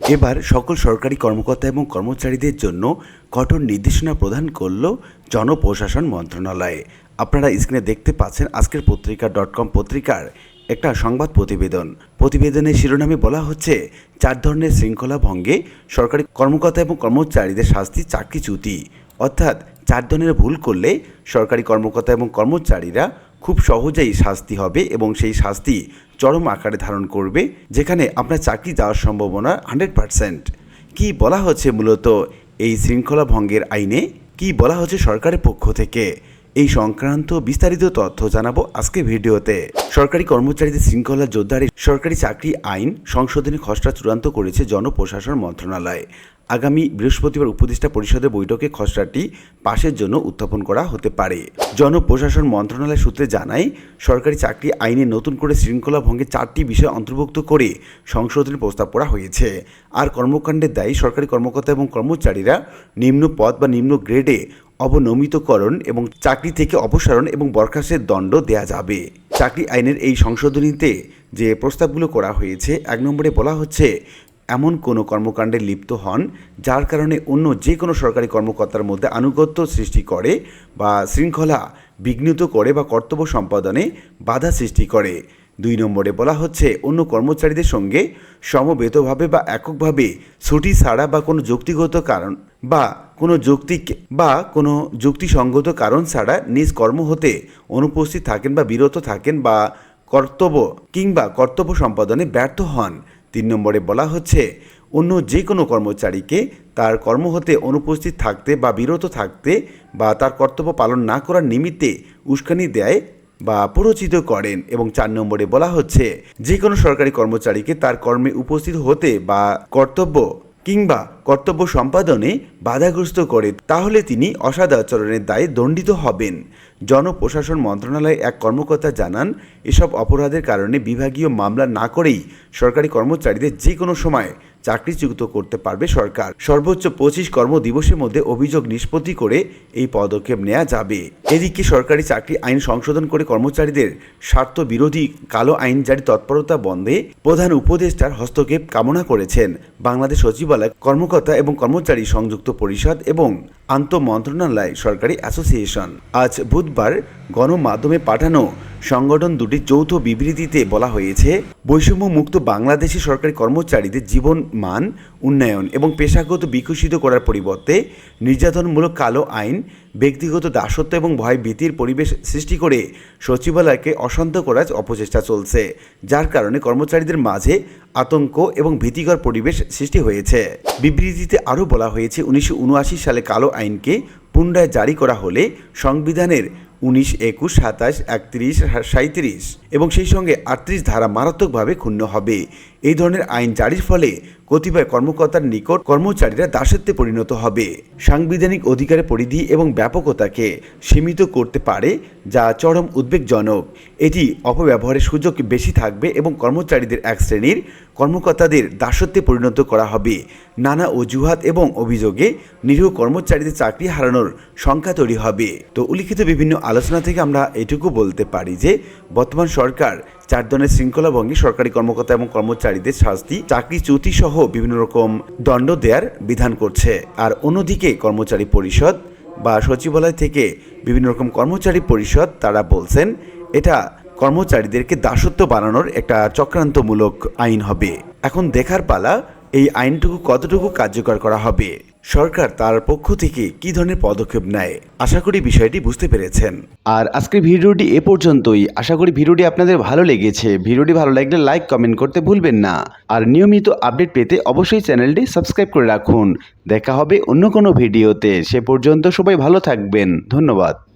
এবার সকল সরকারি কর্মকর্তা এবং কর্মচারীদের জন্য কঠোর নির্দেশনা প্রদান করল জনপ্রশাসন মন্ত্রণালয়। আপনারা স্ক্রিনে দেখতে পাচ্ছেন আজকের পত্রিকা ডট কম পত্রিকার একটা সংবাদ প্রতিবেদন। প্রতিবেদনের শিরোনামে বলা হচ্ছে, চার ধরনের শৃঙ্খলা ভঙ্গে সরকারি কর্মকর্তা এবং কর্মচারীদের শাস্তি চাকরিচ্যুতি অর্থাৎ চার ধরনের ভুল করলে সরকারি কর্মকর্তা এবং কর্মচারীরা খুব সহজেই শাস্তি হবে এবং সেই শাস্তি চরম আকারে ধারণ করবে, যেখানে আপনার চাকরি যাওয়ার সম্ভাবনা হান্ড্রেড পারসেন্ট। কী বলা হচ্ছে মূলত এই শৃঙ্খলা ভঙ্গের আইনে? কি বলা হচ্ছে সরকারের পক্ষ থেকে? এই সংক্রান্ত বিস্তারিত তথ্য জানাব আজকে ভিডিওতে। সরকারি কর্মচারীদের শৃঙ্খলা যোদ্ধারে সরকারি চাকরি আইন সংশোধনী খসড়া চূড়ান্ত করেছে জনপ্রশাসন মন্ত্রণালয়। আগামী বৃহস্পতিবার উপদেষ্টা পরিষদের বৈঠকে খসড়াটি পাশের জন্য উত্থাপন করা হতে পারে। জনপ্রশাসন মন্ত্রণালয় সূত্রে জানায়, সরকারি চাকরি আইনে নতুন করে শৃঙ্খলা ভঙ্গের চারটি বিষয় অন্তর্ভুক্ত করে সংশোধনী প্রস্তাব করা হয়েছে। আর কর্মকাণ্ডের দায়ী সরকারি কর্মকর্তা এবং কর্মচারীরা নিম্ন পদ বা নিম্ন গ্রেডে অবনমিতকরণ এবং চাকরি থেকে অপসারণ এবং বরখাস্তের দণ্ড দেয়া যাবে। চাকরি আইনের এই সংশোধনীতে যে প্রস্তাবগুলো করা হয়েছে, এক নম্বরে বলা হচ্ছে, এমন কোনো কর্মকাণ্ডে লিপ্ত হন যার কারণে অন্য যে কোনো সরকারি কর্মকর্তার মধ্যে আনুগত্য সৃষ্টি করে বা শৃঙ্খলা বিঘ্নিত করে বা কর্তব্য সম্পাদনে বাধা সৃষ্টি করে। দুই নম্বরে বলা হচ্ছে, অন্য কর্মচারীদের সঙ্গে সমবেতভাবে বা এককভাবে ছুটি ছাড়া বা কোনো যুক্তিগত কারণ বা কোনো যৌক্তিক বা কোনো যুক্তিসঙ্গত কারণ ছাড়া নিজ কর্ম হতে অনুপস্থিত থাকেন বা বিরত থাকেন বা কর্তব্য কিংবা কর্তব্য সম্পাদনে ব্যর্থ হন। তিন নম্বরে বলা হচ্ছে, অন্য যে কোনো কর্মচারীকে তার কর্ম হতে অনুপস্থিত থাকতে বা বিরত থাকতে বা তার কর্তব্য পালন না করার নিমিত্তে উস্কানি দেয় বা প্ররোচিত করেন। এবং চার নম্বরে বলা হচ্ছে, যে কোনো সরকারি কর্মচারীকে তার কর্মে উপস্থিত হতে বা কর্তব্য কিংবা কর্তব্য সম্পাদনে বাধাগ্রস্ত করে, তাহলে তিনি অসদাচরণের দায়ে দণ্ডিত হবেন। জনপ্রশাসন মন্ত্রণালয়ের এক কর্মকর্তা জানান, এসব অপরাধের কারণে বিভাগীয় মামলা না করেই সরকারি কর্মচারীদের যে কোনো সময় চাকরিচ্যুত করতে পারবে সরকার। সর্বোচ্চ পঁচিশ কর্মদিবসের মধ্যে অভিযোগ নিষ্পত্তি করে এই পদক্ষেপ নেওয়া যাবে। এদিকে সরকারি চাকরি আইন সংশোধন করে কর্মচারীদের স্বার্থ বিরোধী কালো আইন জারি তৎপরতা বন্ধে প্রধান উপদেষ্টার হস্তক্ষেপ কামনা করেছেন। বাংলাদেশ সচিবালয় কর্মকর্তা এবং কর্মচারী সংযুক্ত পরিষদ এবং আন্তঃ মন্ত্রণালয় সরকারি অ্যাসোসিয়েশন। আজ বুধবার গণমাধ্যমে পাঠানো সংগঠন দুটির যৌথ বিবৃতিতে বলা হয়েছে বৈষম্য মুক্ত বাংলাদেশি সরকারি কর্মচারীদের জীবন মান, উন্নয়ন এবং পেশাগত বিকশিত করার পরিবর্তে নির্যাতনমূলক কালো আইন, ব্যক্তিগত দাসত্ব এবং ভয়ভীতির পরিবেশ সৃষ্টি করে সচিবালয়কে অশান্ত করার অপচেষ্টা চলছে, যার কারণে কর্মচারীদের মাঝে আতঙ্ক এবং ভীতিকর পরিবেশ সৃষ্টি হয়েছে। বিবৃতিতে আরও বলা হয়েছে, উনিশশো উনআশি সালে কালো আইনকে পুনরায় জারি করা হলে সংবিধানের উনিশ একুশ সাতাশ একত্রিশ সাঁত্রিশ এবং সেই সঙ্গে আটত্রিশ ধারা মারাত্মকভাবে ক্ষুণ্ণ হবে। এই ধরনের আইন জারির ফলে কতিপয় কর্মকর্তার নিকট কর্মচারীরা দাসত্বে পরিণত হবে। সাংবিধানিক অধিকারের পরিধি এবং ব্যাপকতাকে সীমিত করতে পারে, যা চরম উদ্বেগজনক। এটি অপব্যবহারের সুযোগ বেশি থাকবে এবং কর্মচারীদের এক শ্রেণির কর্মকর্তাদের দাসত্বে পরিণত করা হবে। নানা অজুহাত এবং অভিযোগে নিরীহ কর্মচারীদের চাকরি হারানোর সংখ্যা তৈরি হবে। তো উল্লিখিত বিভিন্ন আলোচনা থেকে আমরা এটুকু বলতে পারি যে, বর্তমান সরকার চার ধরনের শৃঙ্খলা ভঙ্গি সরকারি কর্মকর্তা এবং কর্মচারীদের শাস্তি চাকরিচ্যুতি সহ বিভিন্ন রকম দণ্ড দেওয়ার বিধান করছে। আর অন্যদিকে কর্মচারী পরিষদ বা সচিবালয় থেকে বিভিন্ন রকম কর্মচারী পরিষদ তারা বলছেন, এটা কর্মচারীদেরকে দাসত্ব বানানোর একটা চক্রান্তমূলক আইন হবে। এখন দেখার পালা, এই আইনটুকু কতটুকু কার্যকর করা হবে? সরকার তার পক্ষ থেকে কি ধরনের পদক্ষেপ নেয়? আশা করি বিষয়টি বুঝতে পেরেছেন। আর আজকের ভিডিওটি এ পর্যন্তই। আশা করি ভিডিওটি আপনাদের ভালো লেগেছে। ভিডিওটি ভালো লাগলে লাইক, কমেন্ট করতে ভুলবেন না। আর নিয়মিত আপডেট পেতে অবশ্যই চ্যানেলটি সাবস্ক্রাইব করে রাখুন। দেখা হবে অন্য কোনো ভিডিওতে। সে পর্যন্ত সবাই ভালো থাকবেন। ধন্যবাদ।